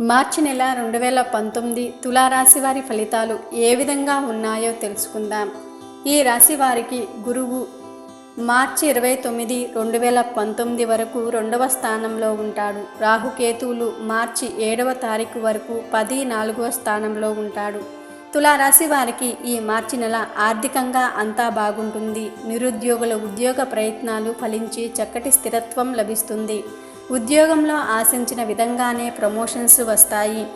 మార్చి నెల రెండు వేల పంతొమ్మిది తులారాశి వారి ఫలితాలు ఏ విధంగా ఉన్నాయో తెలుసుకుందాం. ఈ రాశి వారికి గురువు మార్చి ఇరవై తొమ్మిది రెండు వేల పంతొమ్మిది వరకు రెండవ స్థానంలో ఉంటాడు. రాహుకేతువులు మార్చి ఏడవ తారీఖు వరకు పది నాలుగవ స్థానంలో ఉంటాడు. తులారాశి వారికి ఈ మార్చి నెల ఆర్థికంగా అంతా బాగుంటుంది. నిరుద్యోగుల ఉద్యోగ ప్రయత్నాలు ఫలించి చక్కటి స్థిరత్వం లభిస్తుంది. ఉద్యోగంలో ఆశించిన విధంగానే ప్రమోషన్స్ వస్తాయి.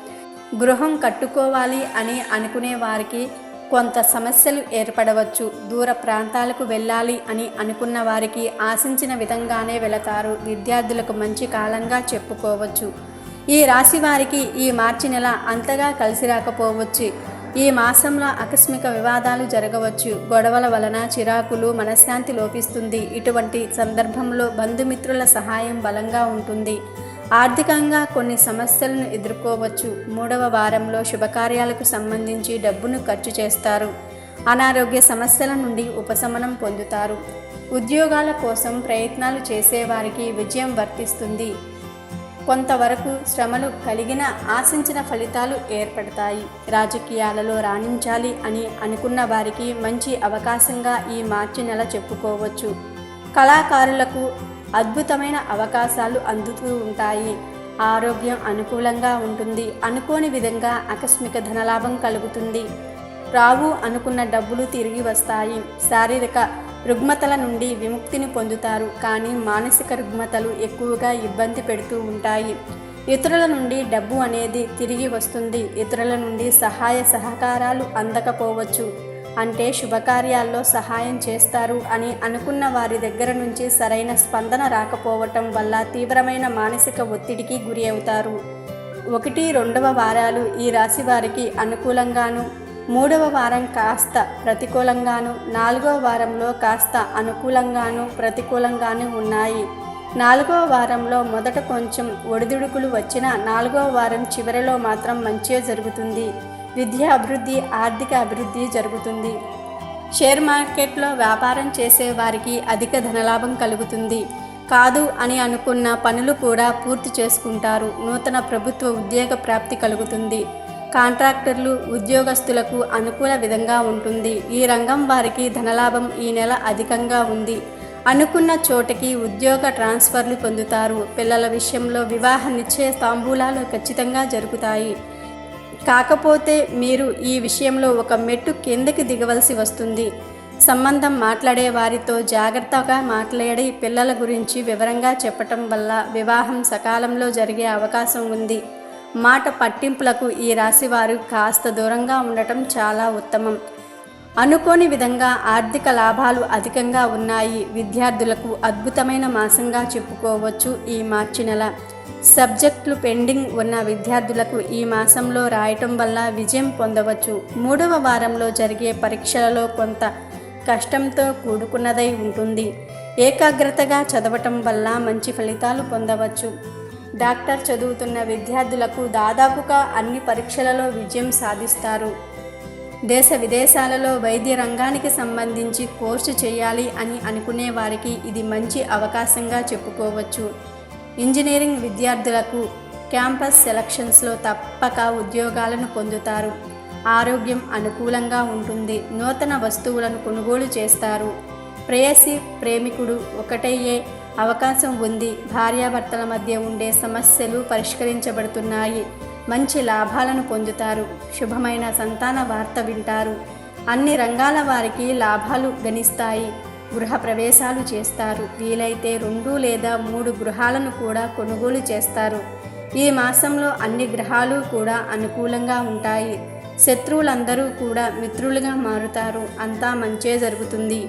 గృహం కట్టుకోవాలి అని అనుకునే వారికి కొంత సమస్యలు ఏర్పడవచ్చు. దూర ప్రాంతాలకు వెళ్ళాలి అని అనుకున్న వారికి ఆశించిన విధంగానే వెళతారు. విద్యార్థులకు మంచి కాలంగా చెప్పుకోవచ్చు. ఈ రాశి వారికి ఈ మార్చి నెల అంతగా కలిసి రాకపోవచ్చు. ఈ మాసంలో ఆకస్మిక వివాదాలు జరగవచ్చు. గొడవల వలన చిరాకులు మనశ్శాంతి లోపిస్తుంది. ఇటువంటి సందర్భంలో బంధుమిత్రుల సహాయం బలంగా ఉంటుంది. ఆర్థికంగా కొన్ని సమస్యలను ఎదుర్కోవచ్చు. మూడవ వారంలో శుభకార్యాలకు సంబంధించి డబ్బును ఖర్చు చేస్తారు. అనారోగ్య సమస్యల నుండి ఉపశమనం పొందుతారు. ఉద్యోగాల కోసం ప్రయత్నాలు చేసేవారికి విజయం వర్తిస్తుంది. కొంతవరకు శ్రమలు కలిగిన ఆశించిన ఫలితాలు ఏర్పడతాయి. రాజకీయాలలో రాణించాలి అని అనుకున్న వారికి మంచి అవకాశంగా ఈ మార్చి నెల చెప్పుకోవచ్చు. కళాకారులకు అద్భుతమైన అవకాశాలు అందుతూ ఉంటాయి. ఆరోగ్యం అనుకూలంగా ఉంటుంది. అనుకోని విధంగా ఆకస్మిక ధనలాభం కలుగుతుంది. రావు అనుకున్న డబ్బులు తిరిగి వస్తాయి. శారీరక రుగ్మతల నుండి విముక్తిని పొందుతారు కానీ మానసిక రుగ్మతలు ఎక్కువగా ఇబ్బంది పెడుతూ ఉంటాయి. ఇతరుల నుండి డబ్బు అనేది తిరిగి వస్తుంది ఇతరుల నుండి సహాయ సహకారాలు అందకపోవచ్చు. అంటే శుభకార్యాల్లో సహాయం చేస్తారు అని అనుకున్న వారి దగ్గర నుంచి సరైన స్పందన రాకపోవటం వల్ల తీవ్రమైన మానసిక ఒత్తిడికి గురి అవుతారు. ఒకటి రెండవ వారాలు ఈ రాశి వారికి అనుకూలంగాను మూడవ వారం కాస్త ప్రతికూలంగాను నాలుగవ వారంలో కాస్త అనుకూలంగాను ప్రతికూలంగాను ఉన్నాయి. నాలుగవ వారంలో మొదట కొంచెం ఒడిదుడుకులు వచ్చిన నాలుగవ వారం చివరిలో మాత్రం మంచిగా జరుగుతుంది. విద్యా అభివృద్ధి ఆర్థిక అభివృద్ధి జరుగుతుంది. షేర్ మార్కెట్లో వ్యాపారం చేసే వారికి అధిక ధనలాభం కలుగుతుంది. కాదు అని అనుకున్న పనులు కూడా పూర్తి చేసుకుంటారు. నూతన ప్రభుత్వ ఉద్యోగ ప్రాప్తి కలుగుతుంది. కాంట్రాక్టర్లు ఉద్యోగస్తులకు అనుకూల విధంగా ఉంటుంది. ఈ రంగం వారికి ధనలాభం ఈ నెల అధికంగా ఉంది. అనుకున్న చోటకి ఉద్యోగ ట్రాన్స్ఫర్లు పొందుతారు. పిల్లల విషయంలో వివాహ నిశ్చయ తాంబూలాలు ఖచ్చితంగా జరుగుతాయి. కాకపోతే మీరు ఈ విషయంలో ఒక మెట్టు కిందకి దిగవలసి వస్తుంది. సంబంధం మాట్లాడే వారితో జాగ్రత్తగా మాట్లాడి పిల్లల గురించి వివరంగా చెప్పటం వల్ల వివాహం సకాలంలో జరిగే అవకాశం ఉంది. మాట పట్టింపులకు ఈ రాశివారు కాస్త దూరంగా ఉండటం చాలా ఉత్తమం. అనుకోని విధంగా ఆర్థిక లాభాలు అధికంగా ఉన్నాయి. విద్యార్థులకు అద్భుతమైన మాసంగా చెప్పుకోవచ్చు ఈ మార్చి నెల. సబ్జెక్టులు పెండింగ్ ఉన్న విద్యార్థులకు ఈ మాసంలో రాయటం వల్ల విజయం పొందవచ్చు. మూడవ వారంలో జరిగే పరీక్షలలో కొంత కష్టంతో కూడుకున్నదై ఉంటుంది. ఏకాగ్రతగా చదవటం వల్ల మంచి ఫలితాలు పొందవచ్చు. డాక్టర్ చదువుతున్న విద్యార్థులకు దాదాపుగా అన్ని పరీక్షలలో విజయం సాధిస్తారు. దేశ విదేశాలలో వైద్య రంగానికి సంబంధించి కోర్సు చేయాలి అని అనుకునే వారికి ఇది మంచి అవకాశంగా చెప్పుకోవచ్చు. ఇంజనీరింగ్ విద్యార్థులకు క్యాంపస్ సెలక్షన్స్లో తప్పక ఉద్యోగాలను పొందుతారు. ఆరోగ్యం అనుకూలంగా ఉంటుంది. నూతన వస్తువులను కొనుగోలు చేస్తారు. ప్రేయసి ప్రేమికుడు ఒకటయ్యే అవకాశం ఉంది. భార్యాభర్తల మధ్య ఉండే సమస్యలు పరిష్కరించబడుతున్నాయి. మంచి లాభాలను పొందుతారు. శుభమైన సంతాన వార్త వింటారు. అన్ని రంగాల వారికి లాభాలు గణిస్తాయి. గృహ ప్రవేశాలు చేస్తారు. వీలైతే రెండు లేదా మూడు గృహాలను కూడా కొనుగోలు చేస్తారు. ఈ మాసంలో అన్ని గ్రహాలు కూడా అనుకూలంగా ఉంటాయి. శత్రువులందరూ కూడా మిత్రులుగా మారుతారు. అంతా మంచే జరుగుతుంది.